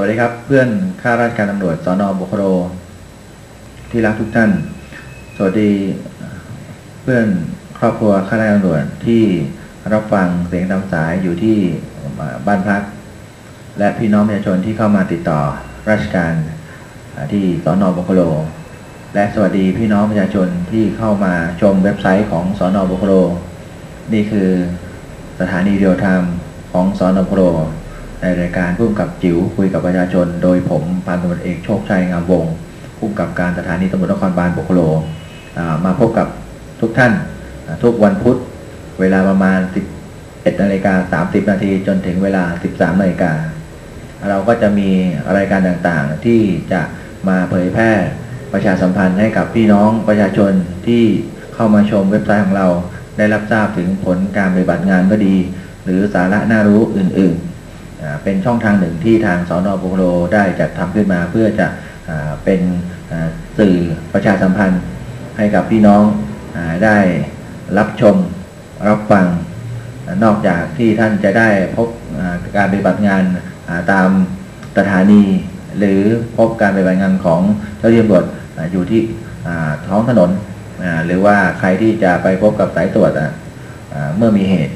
วัสดีครับ เพื่อนข้าราชการตำรวจสอนอบุคโร ที่รักทุกท่าน สวัสดีเพื่อนครอบครัวข้าราชการตำรวจที่รับฟังเสียงตามสายอยู่ที่บ้านพัก และพี่น้องประชาชนที่เข้ามาติดต่อราชการที่สอนอบุคโร และสวัสดีพี่น้องประชาชนที่เข้ามาชมเว็บไซต์ของสอนอบุคโร นี่คือสถานีเดียวไทม์ของสอนอบุคโร ในรายการผู้กำกับจิ๋วคุยกับประชาชน โดยผมพันตำรวจเอกโชคชัยงามวงศ์ผู้กำกับการสถานีตำรวจนครบาลบุคโลมาพบกับทุกท่านทุกวันพุธเวลาประมาณ 11นาฬิกา30 นาทีจนถึงเวลา 13นาฬิกาเราก็จะมีรายการต่างๆ ที่จะมาเผยแพร่ประชาสัมพันธ์ให้กับพี่น้องประชาชนที่เข้ามาชมเว็บไซต์ของเรา ได้รับทราบถึงผลการปฏิบัติงานก็ดี หรือสาระน่ารู้อื่น ๆ เป็นช่องทางหนึ่งที่ทางสอนอบุคโลได้จัดทำขึ้นมาเพื่อจะเป็นสื่อประชาสัมพันธ์ให้กับพี่น้องได้รับชมรับฟัง นอกจากที่ท่านจะได้พบการปฏิบัติงานตามสถานี หรือพบการปฏิบัติงานของเจ้าหน้าที่ตำรวจอ่าอยู่ที่ท้องถนน หรือว่าใครที่จะไปพบกับสายตรวจเมื่อมีเหตุ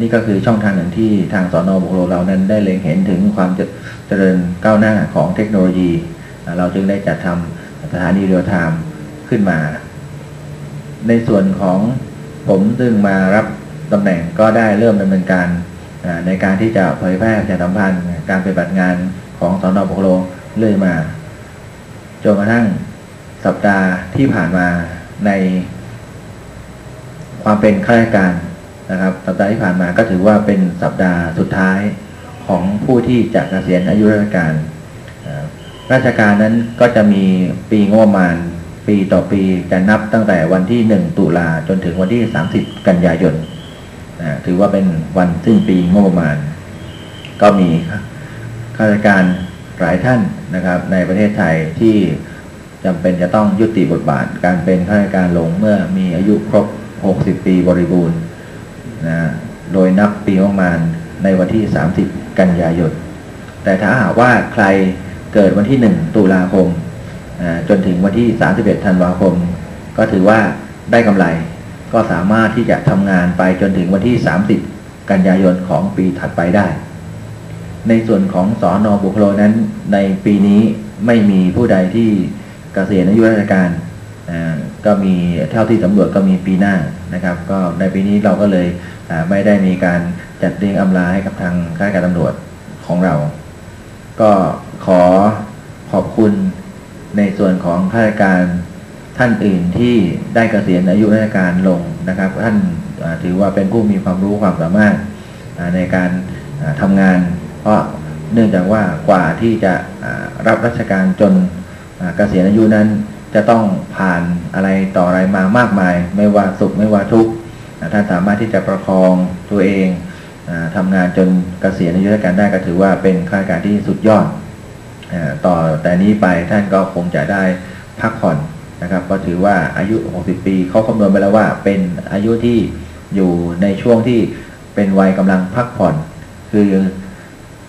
นี่ก็คือช่องทางหนึ่งที่ทางสอนอบุคโลเรานั้นได้เล็งเห็นถึงความเจริญก้าวหน้าของเทคโนโลยี เราจึงได้จัดทำสถานีเรียลไทม์ขึ้นมา ในส่วนของผมซึ่งมารับตำแหน่งก็ได้เริ่มดำเนินการในการที่จะเผยแพร่ประชาสัมพันธ์การปฏิบัติงานของสอนอบุคโลเรื่อยมาจนกระทั่งสัปดาห์ที่ผ่านมาในความเป็นข้าราชการ นะครับ สัปดาห์ที่ผ่านมาก็ถือว่าเป็นสัปดาห์สุดท้ายของผู้ที่จะเกษียณอายุราชการราชการนั้นก็จะมีปีงบประมาณ ปีต่อปีจะนับตั้งแต่วันที่ 1 ตุลาจนถึงวันที่ 30 กันยายนถือว่าเป็นวันสิ้นปีงบประมาณ ก็มีข้าราชการหลายท่านนะครับ ในประเทศไทยที่จำเป็นจะต้องยุติบทบาท การเป็นข้าราชการลงเมื่อมีอายุครบ 60 ปีบริบูรณ์ นะโดยนับปีงบประมาณในวันที่ 30 กันยายน แต่ถ้าหากว่าใครเกิดวันที่ 1 ตุลาคมจนถึงวันที่ 31 ธันวาคม ก็ถือว่าได้กำไร ก็สามารถที่จะทำงานไปจนถึงวันที่ 30 กันยายนของปีถัดไปได้ ในส่วนของสอนอบุคโลนั้นในปีนี้ไม่มีผู้ใดที่เกษียณอายุราชการ ก็มีเท่าที่สำรวจก็มีปีหน้านะครับ ก็ในปีนี้เราก็เลยไม่ได้มีการจัดเรียงอำลาให้กับทางข้าราชการตำรวจของเรา ก็ขอขอบคุณในส่วนของข้าราชการท่านอื่นที่ได้เกษียณอายุราชการลงนะครับ ท่านถือว่าเป็นผู้มีความรู้ความสามารถในการอ่าทำงาน เพราะเนื่องจากว่ากว่าที่จะรับราชการจนเกษียณอายุนั้น จะต้องผ่านอะไรต่ออะไรมามากมาย ไม่ว่าสุขไม่ว่าทุกข์อ่าท่านสามารถที่จะประคองตัวเองอาทำงานจนเกษียณอายุราชการได้ก็ถือว่าเป็นข้าราชการที่สุดยอดอต่อแต่นี้ไปท่านก็คงจะได้พักผ่อนนะครับ ก็ถือว่าอายุ 60 ปีเขาคำนวณไปแล้วว่าเป็นอายุที่อยู่ในช่วงที่เป็นวัยกำลังพักผ่อน คือ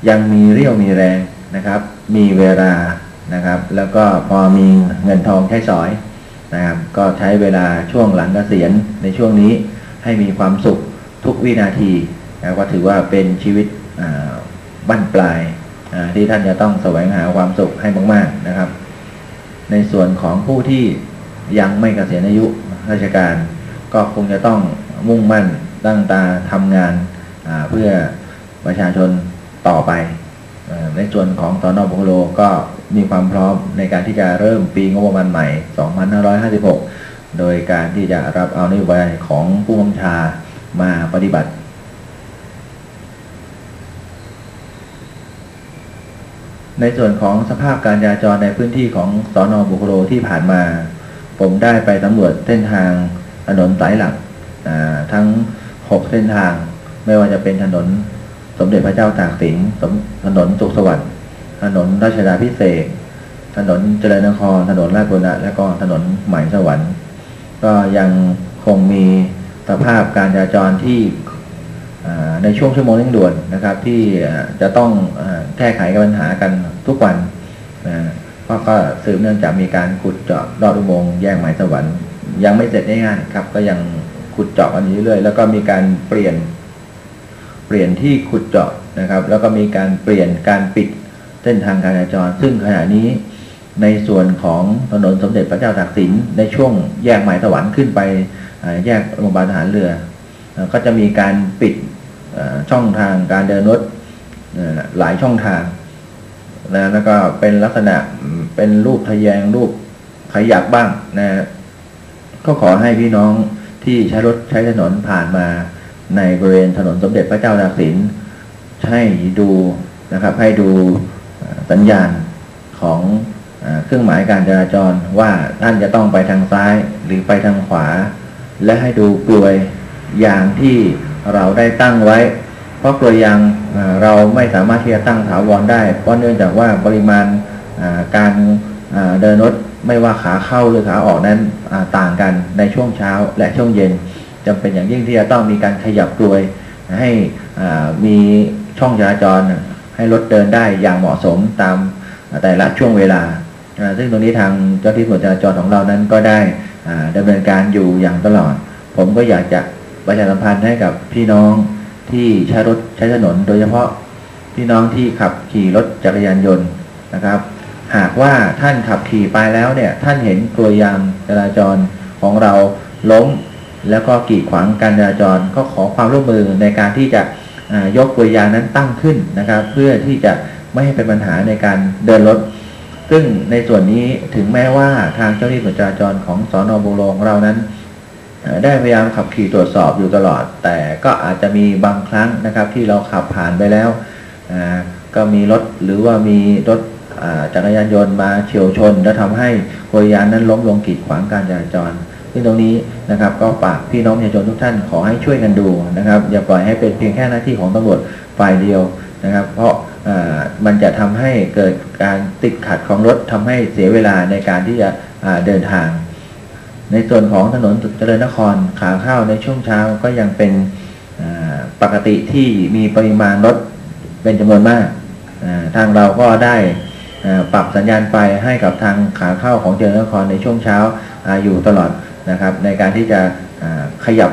ยังมีเรี่ยวมีแรงนะครับ มีเวลา นะครับ แล้วก็พอมีเงินทองใช้สอยนะครับ ก็ใช้เวลาช่วงหลังเกษียณในช่วงนี้ให้มีความสุขทุกวินาทีนะก็ถือว่าเป็นชีวิตอ่าบั้นปลายที่ท่านจะต้องแสวงหาความสุขให้มาก ๆนะครับ ในส่วนของผู้ที่ยังไม่เกษียณอายุราชการ ก็คงจะต้องมุ่งมั่นตั้งตาทำงานเพื่อประชาชนต่อไป ในส่วนของสอนอบุคโลก็มีความพร้อมในการที่จะเริ่มปีงบประมาณใหม่ 2556 โดยการที่จะรับเอานโยบายของผู้กำกับชามาปฏิบัติ ในส่วนของสภาพการจราจรในพื้นที่ของสอนอบุคโลที่ผ่านมา ผมได้ไปสำรวจเส้นทางถนนสายหลักทั้ง 6 เส้นทางไม่ว่าจะเป็นถนน สมเด็จพระเจ้าตากสินสมถนนสุขสวัสดิ์ถนนราชดาพิเศษ ถนนเจริญนคร ถนนราชบุรณะ และก็ถนนใหม่สวรรค์ ก็ยังคงมีสภาพการจราจรที่ในช่วงชั่วโมงเร่งด่วนนะครับ ที่จะต้องแก้ไขปัญหากันทุกวันเพราะก็สืบเนื่องจากมีการขุดเจาะลอดอุโมงค์แยกหมายสวรรค์ ยังไม่เสร็จง่ายๆครับ ก็ยังขุดเจาะกันอยู่เรื่อยๆแล้วก็มีการเปลี่ยน เปลี่ยนที่ขุดเจาะนะครับ แล้วก็มีการเปลี่ยนการปิดเส้นทางการจราจร ซึ่งขณะนี้ในส่วนของถนนสมเด็จพระเจ้าตากสินในช่วงแยกหมายสวรรค์ขึ้นไปแยกโรงพยาบาลทหารเรือ ก็จะมีการปิดช่องทางการเดินรถหลายช่องทางนะแล้วก็เป็นลักษณะเป็นรูปทะแยงรูปขยักบ้างนะก็ขอให้พี่น้องที่ใช้รถใช้ถนนผ่านมา ในบริเวณถนนสมเด็จพระเจ้าตากสินให้ดูนะครับ ให้ดูสัญญาณของเครื่องหมายการจราจรว่าท่านจะต้องไปทางซ้ายหรือไปทางขวา และให้ดูกลวยยางที่เราได้ตั้งไว้ เพราะกลวยยางเราไม่สามารถที่จะตั้งถาวรได้ เพราะเนื่องจากว่าปริมาณการเดินรถไม่ว่าขาเข้าหรือขาออกนั้นต่างกันในช่วงเช้าและช่วงเย็น จำเป็นอย่างยิ่งที่จะต้องมีการขยับกลวย ให้มีช่องจราจรให้รถเดินได้อย่างเหมาะสมตามแต่ละช่วงเวลา ซึ่งตรงนี้ทางเจ้าที่ตรวจจราจรของเรานั้นก็ได้อ่าดำเนินการอยู่อย่างตลอด ผมก็อยากจะประชาสัมพันธ์ให้กับพี่น้องที่ใช้รถใช้ถนน โดยเฉพาะพี่น้องที่ขับขี่รถจักรยานยนต์นะครับ หากว่าท่านขับขี่ไปแล้วเนี่ยท่านเห็นกลวยยางจราจรของเราล้ม แล้วก็กีดขวางการจราจรก็ขอความร่วมมือในการที่จะยกกลวยยางนั้นตั้งขึ้นนะครับ เพื่อที่จะไม่ให้เป็นปัญหาในการเดินรถ ซึ่งในส่วนนี้ถึงแม้ว่าทางเจ้าหน้าที่จราจรของสอนอบุรงเรานั้น ได้พยายามขับขี่ตรวจสอบอยู่ตลอด แต่ก็อาจจะมีบางครั้งนะครับ ที่เราขับผ่านไปแล้วก็มีรถหรือว่ามีรถจักรยานยนต์มาเฉียวชน แล้วทำให้กลวยยานนั้นล้มลงกีดขวางการจราจร ซึ่งตรงนี้นะครับก็ฝากพี่น้องประชาชนทุกท่านขอให้ช่วยกันดูนะครับ อย่าปล่อยให้เป็นเพียงแค่หน้าที่ของตำรวจฝ่ายเดียวนะครับ เพราะมันจะทำให้เกิดการติดขัดของรถทำให้เสียเวลาในการที่จะเดินทาง ในส่วนของถนนเจริญนครขาเข้าในช่วงเช้าก็ยังเป็นปกติที่มีปริมาณรถเป็นจำนวนมาก ทางเราก็ได้ปรับสัญญาณไฟให้กับทางขาเข้าของเจริญนครในช่วงเช้าอาอยู่ตลอด นะครับ ในการที่จะขยับ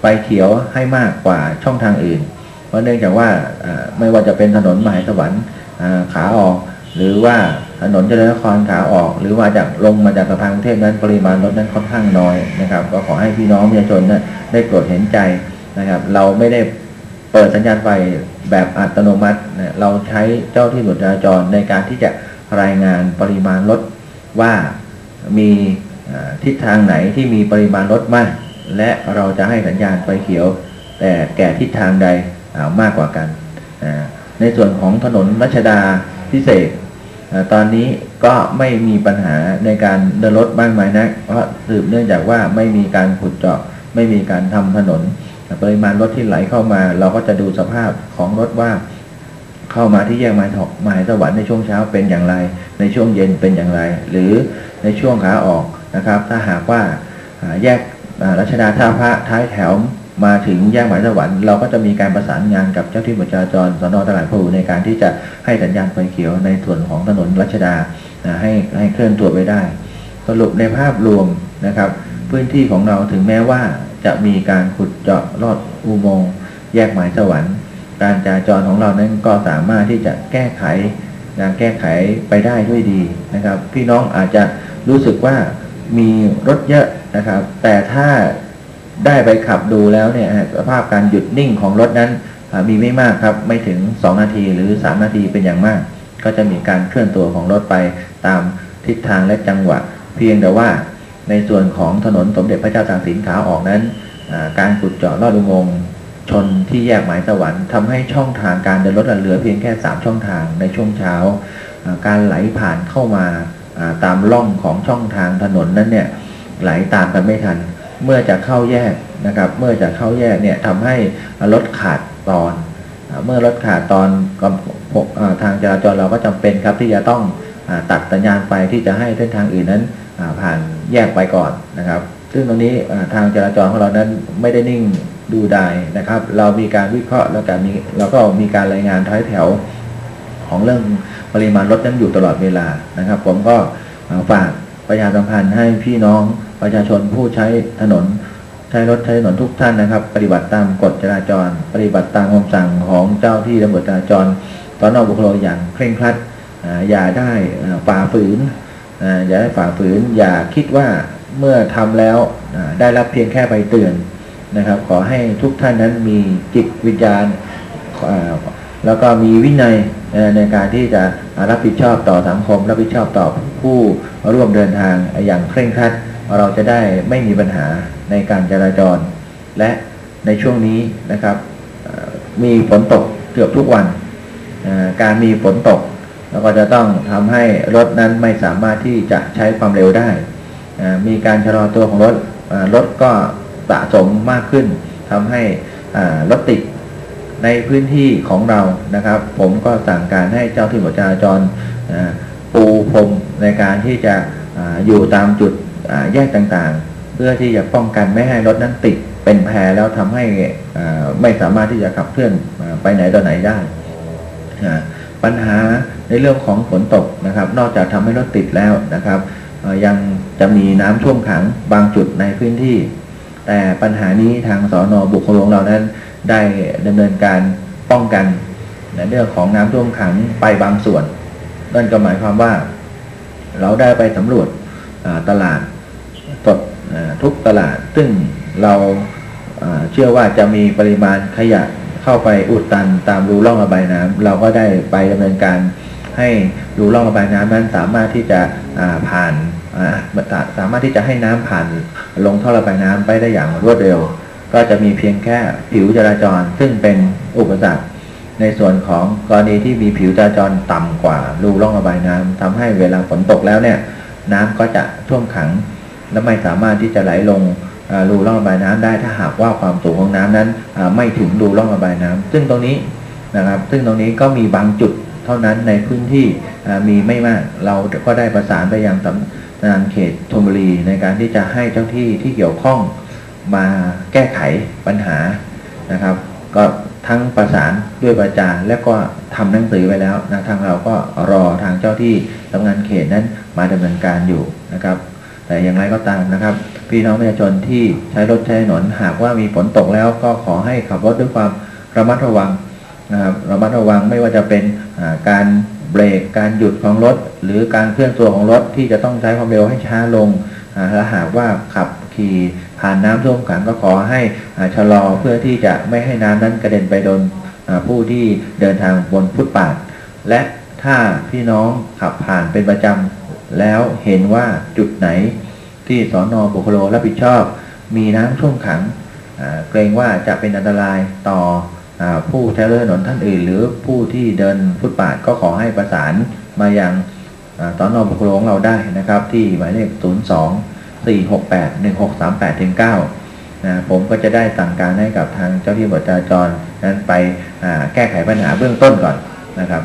ไฟเขียวให้มากกว่าช่องทางอื่น เพราะเนื่องจากว่าไม่ว่าจะเป็นถนนมหาสวรรค์ขาออก หรือว่าถนนเจริญนครขาออก หรือว่าจากลงมาจากสะพานกรุงเทพนั้นปริมาณรถนั้นค่อนข้างน้อยนะครับ ก็ขอให้พี่น้องประชาชนนะได้โปรดเห็นใจนะครับ เราไม่ได้เปิดสัญญาณไฟแบบอัตโนมัติ เราใช้เจ้าที่ตำรวจจราจรในการที่จะรายงานปริมาณรถว่ามี ทิศทางไหนที่มีปริมาณรถมาก และเราจะให้สัญญาณไฟเขียว แต่แก่ทิศทางใดามากกว่ากัน ในส่วนของถนนรัชดาพิเศษอตอนนี้ก็ไม่มีปัญหาในการเดินรถมากมายนะเพราะสืบเนื่องจากว่าไม่มีการขุดเจาะ ไม่มีการทำถนน ปริมาณรถที่ไหลเข้ามา เราก็จะดูสภาพของรถว่า เข้ามาที่แยกไม้ถกไม้สวรรค์ในช่วงเช้าเป็นอย่างไร ในช่วงเย็นเป็นอย่างไร หรือในช่วงขาออก นะครับ ถ้าหากว่าแยกรัชดาท่าพระท้ายแถวมาถึงแยกหมายสวรรค์เราก็จะมีการประสานงานกับเจ้าที่ตำรวจราจรสนตลาดพลูในการที่จะให้สัญญาณไฟเขียวในส่วนของถนนรัชดาอ่าให้ให้เคลื่อนตัวไปได้ สรุปในภาพรวมนะครับ พื้นที่ของเราถึงแม้ว่าจะมีการขุดเจาะลอดอุโมงค์แยกหมายสวรรค์ การจราจรของเรานั้นก็สามารถที่จะแก้ไขการแก้ไขไปได้ด้วยดีนะครับ พี่น้องอาจจะรู้สึกว่า มีรถเยอะนะครับ แต่ถ้าได้ไปขับดูแล้วเนี่ยสภาพการหยุดนิ่งของรถนั้นมีไม่มากครับ ไม่ถึง 2 นาทีหรือ 3 นาทีเป็นอย่างมาก ก็จะมีการเคลื่อนตัวของรถไปตามทิศทางและจังหวะ เพียงแต่ว่าในส่วนของถนนสมเด็จพระเจ้าตากสินขาออกนั้นการขุดเจาะลอดอุโมงค์ชนที่แยกหมายสวรรค์ทำให้ช่องทางการเดินรถเหลือเพียงแค่ 3 ช่องทางในช่วงเช้า การไหลผ่านเข้ามา ตามร่องของช่องทางถนนนั้นเนี่ยไหลตามกันไม่ทัน เมื่อจะเข้าแยกนะครับ เมื่อจะเข้าแยกเนี่ยทำให้รถขาดตอนอเมื่อรถขาดตอนอทางจราจรเราก็จำเป็นครับที่จะต้องอตัดสัญญาณไฟที่จะให้เส้นทางอื่นนั้นผ่านแยกไปก่อนนะครับ ซึ่งตรงนี้ทางจราจรของเรานั้นไม่ได้นิ่งดูได้นะครับ เรามีการวิเคราะห์แล้วก็มีเราก็มีการรายงานท้ายแถว ของเรื่องปริมาณรถนั้นอยู่ตลอดเวลานะครับ ผมก็ฝากประชาสัมพันธ์ให้พี่น้องประชาชนผู้ใช้ถนนใช้รถใช้ถนนทุกท่านนะครับ ปฏิบัติตามกฎจราจร ปฏิบัติตามคำสั่งของเจ้าที่ตำรวจจราจรตอนนอกบุคคลอย่างเคร่งครัดอย่าได้ฝ่าฝืนอย่าได้ฝ่าฝืน อย่าคิดว่าเมื่อทำแล้วได้รับเพียงแค่ใบเตือนนะครับ ขอให้ทุกท่านนั้นมีจิตวิญญาณแล้วก็มีวินัย ในการที่จะรับผิดชอบต่อสังคม รับผิดชอบต่อผู้ร่วมเดินทางอย่างเคร่งครัด เราจะได้ไม่มีปัญหาในการจราจร และในช่วงนี้นะครับมีฝนตกเกือบทุกวัน การมีฝนตกแล้วก็จะต้องทำให้รถนั้นไม่สามารถที่จะใช้ความเร็วได้ มีการชะลอตัวของรถรถก็สะสมมากขึ้นทำให้รถติด ในพื้นที่ของเรานะครับ ผมก็สั่งการให้เจ้าที่บจราจรปูพรมในการที่จะอยู่ตามจุดแยกต่างๆ เพื่อที่จะป้องกันไม่ให้รถนั้นติดเป็นแพรแล้วทำให้ไม่สามารถที่จะขับเคลื่อนไปไหนต่อไหนได้ ปัญหาในเรื่องของฝนตกนะครับ นอกจากทำให้รถติดแล้วนะครับยังจะมีน้ำท่วมขังบางจุดในพื้นที่ แต่ปัญหานี้ทางสอนอบุคคลงเรานั้น ได้ดำเนินการป้องกันในเรื่องของน้ำท่วมขังไปบางส่วน นั่นก็หมายความว่าเราได้ไปสำรวจตลาดสดทุกตลาด ซึ่งเราเชื่อว่าจะมีปริมาณขยะเข้าไปอุดตันตามรูร่องระบายน้ำเราก็ได้ไปดำเนินการให้รูร่องระบายน้ำนั้นสามารถที่จะผ่านสามารถที่จะให้น้ำผ่านลงท่อระบายน้ำไปได้อย่างรวดเร็ว ก็จะมีเพียงแค่ผิวจราจร ซึ่งเป็นอุปสรรคในส่วนของกรณีที่มีผิวจราจรต่ำกว่ารูร่องระบายน้ำทำให้เวลาฝนตกแล้วเนี่ย น้ำก็จะท่วมขัง และไม่สามารถที่จะไหลลงรูร่องระบายน้ำได้ถ้าหากว่าความสูงของน้ำนั้นไม่ถึงรูร่องระบายน้ำซึ่งตรงนี้นะครับ ซึ่งตรงนี้ก็มีบางจุดเท่านั้นในพื้นที่มีไม่มากเราก็ได้ประสานไปยังสำนักงานเขตธนบุรีในการที่จะให้เจ้าที่ที่เกี่ยวข้อง มาแก้ไขปัญหานะครับ ก็ทั้งประสานด้วยประจานและก็ทำหนังสือไปแล้วนะทางเราก็รอทางเจ้าที่ทำงานเขตนั้นมาดำเนินการอยู่นะครับ แต่อย่างไรก็ตามนะครับ พี่น้องประชาชนที่ใช้รถใช้ถนนหากว่ามีฝนตกแล้วก็ขอให้ขับรถด้วยความระมัดระวังนะครับระมัดระวังไม่ว่าจะเป็นการเบรกการหยุดของรถ หรือการเคลื่อนตัวของรถที่จะต้องใช้ความเร็วให้ช้าลงถ้าหากว่าขับี่ผ่านน้ำท่วมขังก็ขอให้ชะลอเพื่อที่จะไม่ให้น้ำนั้นกระเด็นไปโดนผู้ที่เดินทางบนฟุตปาดและถ้าพี่น้องขับผ่านเป็นประจำแล้วเห็นว่าจุดไหนที่สอนอบุคโลรับผิดชอบ มีน้ำท่วมขังเกรงว่าจะเป็นอันตรายต่ออผู้ใช้รถถนนท่านอื่น หรือผู้ที่เดินฟุตปาดก็ขอให้ประสานมายังสอนอบุคโลของเราได้นะครับ ที่หมายเลข 02 468 1638ถึง9นะผมก็จะได้สั่งการให้กับทางเจ้าที่บริจาจรนั้นไปแก้ไขปัญหาเบื้องต้นก่อนนะครับ